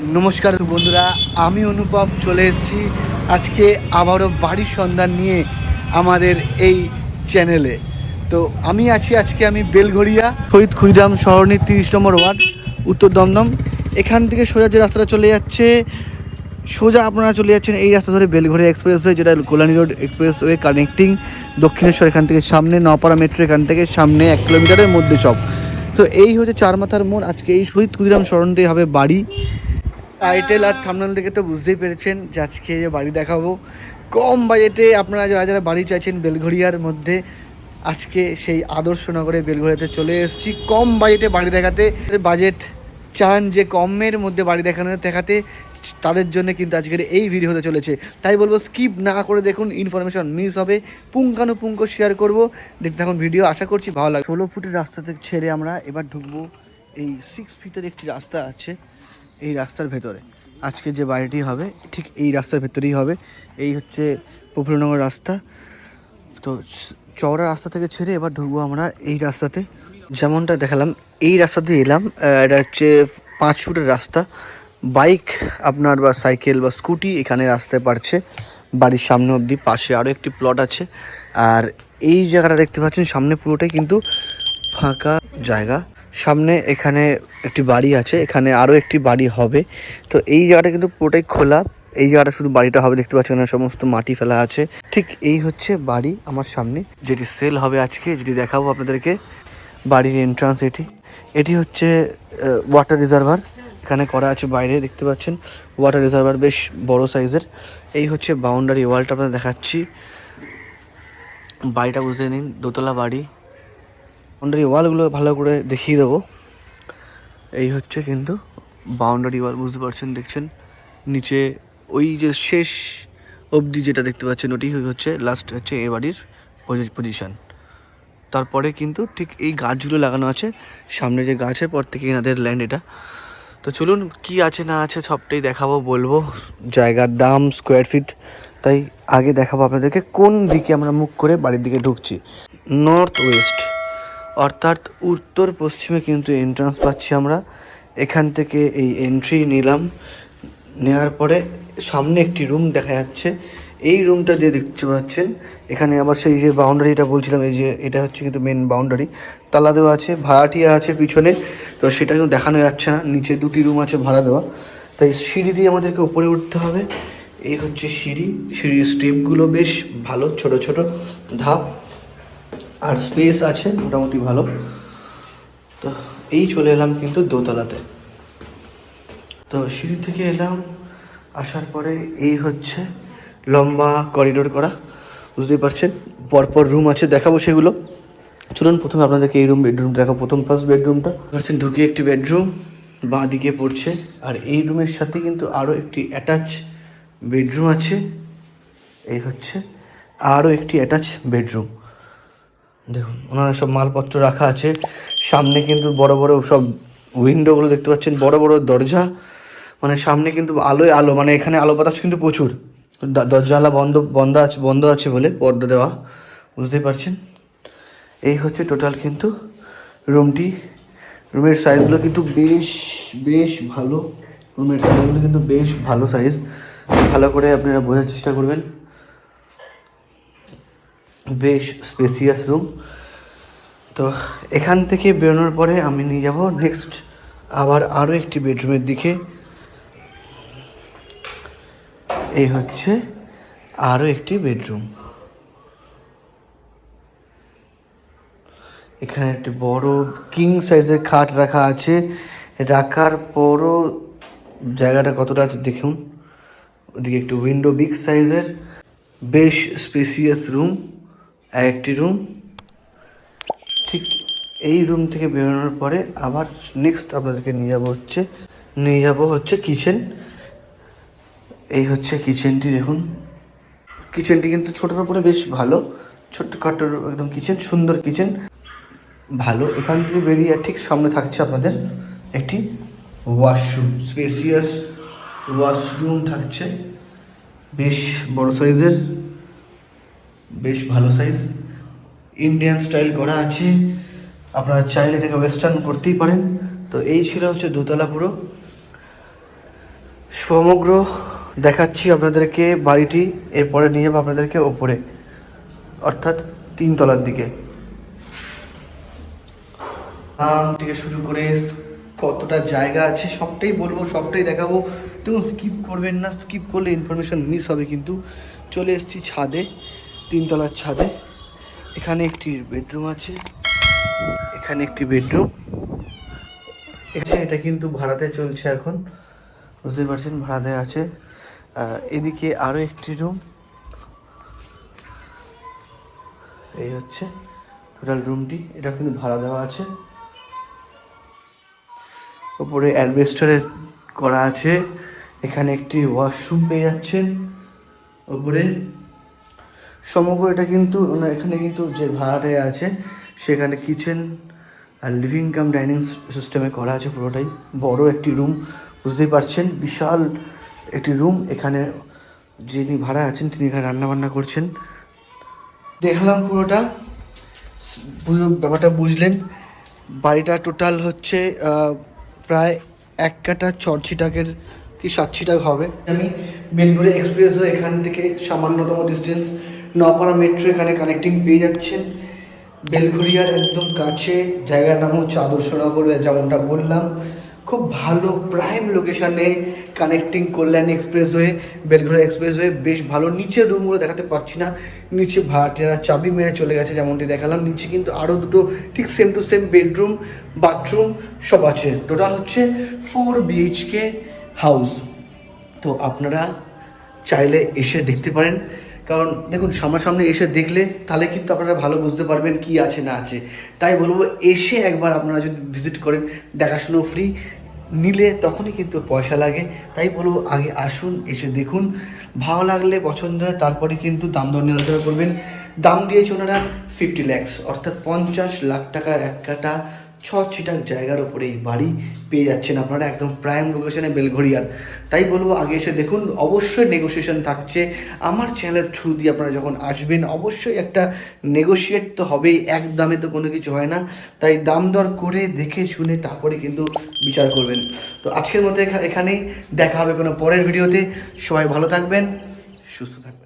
নমস্কার বন্ধুরা, আমি অনুপম, চলে এসেছি আজকে আবারও বাড়ির সন্ধান নিয়ে আমাদের এই চ্যানেলে। তো আমি আছি, আজকে আমি বেলঘড়িয়া, শহীদ ক্ষুদিরাম সরণি তিরিশ নম্বর ওয়ার্ড, উত্তর দমদম। এখান থেকে সোজা যে রাস্তাটা চলে যাচ্ছে, সোজা আপনারা চলে যাচ্ছেন এই রাস্তা ধরে বেলঘড়িয়া এক্সপ্রেসওয়ে, যেটা Kalyani road expressway connecting, Dakshineswar এখান থেকে সামনে নপাড়া মেট্রো এখান থেকে সামনে এক কিলোমিটারের মধ্যে সব। তো এই হচ্ছে চার মাথার মোড়, আজকে এই শহীদ ক্ষুদিরাম স্মরণতে হবে বাড়ি। টাইটেল আর থামনাল দেখে তো বুঝতেই পেরেছেন যে আজকে যে বাড়ি দেখাবো। কম বাজেটে আপনারা যারা যারা বাড়ি চাইছেন বেলঘড়িয়ার মধ্যে, আজকে সেই আদর্শ নগরে বেলঘড়িয়াতে চলে এসেছি। কম বাজেটে বাড়ি দেখাতে বাজেট চান যে কমের মধ্যে বাড়ি দেখানো, দেখাতে তাদের জন্য কিন্তু আজকের এই ভিডিও হতে চলেছে। তাই বলব স্কিপ না করে দেখুন ইনফরমেশন মিস হবে। পুঙ্খানুপুঙ্খ শেয়ার করব। দেখতে থাকুন ভিডিও আশা করছি ভালো লাগে ষোলো ফুটের রাস্তা থেকে ছেড়ে আমরা এবার ঢুকবো। এই সিক্স ফিটের একটি রাস্তা আছে। এই রাস্তার ভেতরে। আজকে যে বাড়িটি হবে, ঠিক এই রাস্তার ভেতরেই হবে। এই হচ্ছে প্রফুল্লনগর রাস্তা। তো চওড়া রাস্তা থেকে ছেড়ে এবার ঢুকবো আমরা এই রাস্তাতে। যেমনটা দেখালাম, এই রাস্তা দিয়ে এলাম। এটা হচ্ছে পাঁচ ফুটের রাস্তা। বাইক আপনার বা সাইকেল বা স্কুটি এখানে রাস্তায় পারছে। বাড়ির সামনে অবধি পাশে আরও একটি প্লট আছে। আর এই জায়গাটা দেখতে পাচ্ছেন, সামনে পুরোটাই কিন্তু ফাঁকা জায়গা। সামনে এখানে একটি বাড়ি আছে, এখানে আরও একটি বাড়ি হবে। তো এই জায়গাটা কিন্তু পুরোটাই খোলা। এই জায়গাটা শুধু বাড়িটা হবে, দেখতে পাচ্ছেন এখানে সমস্ত মাটি ফেলা আছে। ঠিক এই হচ্ছে বাড়ি আমার সামনে, যেটি সেল হবে আজকে, যেটি দেখাবো আপনাদেরকে। বাড়ির এন্ট্রান্স এটি। এটি হচ্ছে ওয়াটার রিজার্ভার এখানে করা আছে বাইরে, দেখতে পাচ্ছেন। ওয়াটার রিজার্ভার বেশ বড় সাইজের এই হচ্ছে বাউন্ডারি ওয়ালটা আপনাদের দেখাচ্ছি। বাড়িটা বুঝে নিন, দোতলা বাড়ি। বাউন্ডারি ওয়ালগুলো ভালো করে দেখিয়ে দেবো। এই হচ্ছে কিন্তু বাউন্ডারি ওয়াল বুঝতে পারছেন? দেখছেন? নিচে ওই যে শেষ অবধি যেটা দেখতে পাচ্ছেন, ওটি হচ্ছে লাস্ট হচ্ছে এ বাড়ির পজিশন তারপরে কিন্তু ঠিক এই গাছগুলো লাগানো আছে। সামনে যে গাছের পর থেকে এনাদের ল্যান্ড এটা। তো চলুন, কি আছে না আছে সবটাই দেখাবো, বলব। জায়গার দাম স্কোয়ার ফিট তাই আগে দেখাবো আপনাদেরকে কোন দিকে আমরা মুখ করে বাড়ির দিকে ঢুকছি। নর্থ ওয়েস্ট অর্থাৎ উত্তর পশ্চিমে কিন্তু এন্ট্রান্স পাচ্ছি আমরা। এখান থেকে এই এন্ট্রি নিলাম। নেওয়ার পরে সামনে একটি রুম দেখা যাচ্ছে। এই রুমটা যে দেখতে পাচ্ছেন, এখানে আবার সেই যে বাউন্ডারিটা বলছিলাম, এই যে এটা হচ্ছে কিন্তু মেন বাউন্ডারি তালা দেওয়া আছে, ভাড়াটিয়া আছে পিছনে, তো সেটা কিন্তু দেখানো যাচ্ছে না। নিচে দুটি রুম আছে ভাড়া দেওয়া। তাই সিঁড়ি দিয়ে আমাদেরকে উপরে উঠতে হবে। এই হচ্ছে সিঁড়ি। সিঁড়ির স্টেপগুলো বেশ ভালো, ছোট ছোট। ধাপ আর স্পেস আছে, মোটামুটি ভালো। তো এই চলে এলাম কিন্তু দোতলাতে। তো সিঁড়ি থেকে এলাম, আসার পরে এই হচ্ছে লম্বা করিডোর করা। বুঝতেই পারছেন? পরপর রুম আছে, দেখাবো সেগুলো। চলুন, প্রথমে আপনাদেরকে এই রুম বেডরুম দেখাবো। প্রথম ফার্স্ট বেডরুমটা পাচ্ছেন ঢুকে একটি বেডরুম বাঁ দিকে পড়ছে। আর এই রুমের সাথে কিন্তু আরও একটি অ্যাটাচ বেডরুম আছে। এই হচ্ছে আরও একটি অ্যাটাচ বেডরুম দেখুন, ওনার সব মালপত্র রাখা আছে। সামনে কিন্তু বড় বড় সব উইন্ডোগুলো দেখতে পাচ্ছেন, বড় বড় দরজা। মানে সামনে কিন্তু আলোয় আলো মানে এখানে আলো বাতাস কিন্তু প্রচুর। দরজালা বন্ধ বন্ধ আছে বন্ধ আছে বলে পর্দা দেওয়া, বুঝতেই পারছেন? এই হচ্ছে টোটাল কিন্তু রুমটি রুমের সাইজগুলো কিন্তু বেশ বেশ ভালো। রুমের সাইজগুলো কিন্তু বেশ ভালো সাইজ ভালো করে আপনারা বোঝার চেষ্টা করবেন। বেশ স্পেসিয়াস রুম তো এখান থেকে বেরোনোর পরে আমি নিয়ে যাব নেক্সট আবার আরও একটি বেডরুমের দিকে। এই হচ্ছে আরও একটি বেডরুম এখানে একটি বড় কিং সাইজের খাট রাখা আছে। রাখার পরও জায়গাটা কতটা আছে দেখুন। ওদিকে একটু উইন্ডো বিগ সাইজের বেশ স্পেসিয়াস রুম এক একটি রুম ঠিক এই রুম থেকে বেরোনোর পরে আবার নেক্সট আপনাদেরকে নিয়ে যাব হচ্ছে, নিয়ে যাব হচ্ছে কিচেন এই হচ্ছে কিচেনটি দেখুন। কিচেনটি কিন্তু ছোটোর উপরে বেশ ভালো, ছোট্টখাটো একদম কিচেন সুন্দর কিচেন ভালো, এখান থেকে বেরিয়ে ঠিক সামনে থাকছে আপনাদের একটি ওয়াশরুম স্পেসিয়াস ওয়াশরুম থাকছে। বেশ বড় সাইজের বেশ ভালো সাইজ ইন্ডিয়ান স্টাইল করা আছে। আপনারা চাইলে এটাকে ওয়েস্টার্ন করতেই পারেন। তো এই ছিল হচ্ছে দোতলা পুরো। সমগ্র দেখাচ্ছি আপনাদেরকে বাড়িটি, এরপরে নিয়ে যাব আপনাদেরকে ওপরে, অর্থাৎ তিনতলার দিকে। আম থেকে শুরু করে কতটা জায়গা আছে, সবটাই বলব, সবটাই দেখাবো। দেখুন স্কিপ করবেন না স্কিপ করলে ইনফরমেশন মিস হবে কিন্তু। চলে এসেছি ছাদে। তিনতলার ছাদে। এখানে একটি বেডরুম আছে। এখানে একটি বেডরুম। এটা কিন্তু ভাড়াতে চলছে এখন। বুঝতেই পারছেন, ভাড়াতে আছে। এদিকে আরও একটি রুম। এই হচ্ছে টোটাল রুমটি এটা কিন্তু ভাড়া দেওয়া আছে। ওপরে অ্যাডভেস্টারে করা আছে। এখানে একটি ওয়াশরুম পেয়ে যাচ্ছেন। ওপরে সমগ্র এটা কিন্তু এখানে কিন্তু যে ভাড়াটায় আছে, সেখানে কিচেন আর লিভিং কাম ডাইনিং সিস্টেমে করা আছে পুরোটাই। বড় একটি রুম বুঝতেই পারছেন? বিশাল একটি রুম এখানে যিনি ভাড়া আছেন, তিনি এখানে রান্নাবান্না করছেন। দেখলাম পুরোটা। পুরো ব্যাপারটা বুঝলেন। বাড়িটা টোটাল হচ্ছে প্রায় এক কাটা চরছিটাকের কি সাত ছিটাক হবে। আমি বেলগুড়ি এক্সপ্রেস এখান থেকে সামান্যতম ডিস্টেন্স নপাড়া মেট্রো এখানে কানেক্টিং পেয়ে যাচ্ছেন। বেলঘড়িয়ার একদম কাছে, জায়গার নাম হচ্ছে আদর্শনগর, যেমনটা বললাম। খুব ভালো প্রাইম লোকেশানে কানেক্টিং কল্যাণী এক্সপ্রেসওয়ে এক্সপ্রেস হয়ে বেশ ভালো। নিচের রুমগুলো দেখাতে পারছি না। নিচে ভাড়াটিয়ারা চাবি মেরে চলে গেছে, যেমনটি দেখালাম। নিচে কিন্তু আরও দুটো ঠিক same to same bedroom bathroom সব আছে। টোটাল হচ্ছে ফোর বিএইচকে হাউস তো আপনারা চাইলে এসে দেখতে পারেন। কারণ দেখুন, সামনাসামনি এসে দেখলে তাহলে কিন্তু আপনারা ভালো বুঝতে পারবেন কি আছে না আছে। তাই বলব, এসে একবার আপনারা যদি ভিজিট করেন, দেখাশুনো ফ্রি নিলে তখনই কিন্তু পয়সা লাগে। তাই বলব, আগে আসুন, এসে দেখুন। ভালো লাগলে পছন্দ হয়, তারপরে কিন্তু দাম দর আলোচনা করবেন। দাম দিয়েছে ওনারা ফিফটি ল্যাক্স অর্থাৎ পঞ্চাশ লাখ টাকার এক কাটা ছ ছিটাক জায়গার ওপরে এই বাড়ি পেয়ে যাচ্ছেন আপনারা, একদম প্রাইম লোকেশনে বেলঘড়িয়ার। তাই বলব, আগে এসে দেখুন, অবশ্যই নেগোসিয়েশন থাকছে। আমার চ্যানেলের থ্রু দিয়ে আপনারা যখন আসবেন, অবশ্যই একটা নেগোশিয়েট তো হবেই, এক দামে তো কোনো কিছু হয় না। তাই দাম দর করে দেখে শুনে তারপরে কিন্তু বিচার করবেন। তো আজকের মতো এখানেই দেখা হবে কোনো পরের ভিডিওতে। সবাই ভালো থাকবেন, সুস্থ থাকবেন।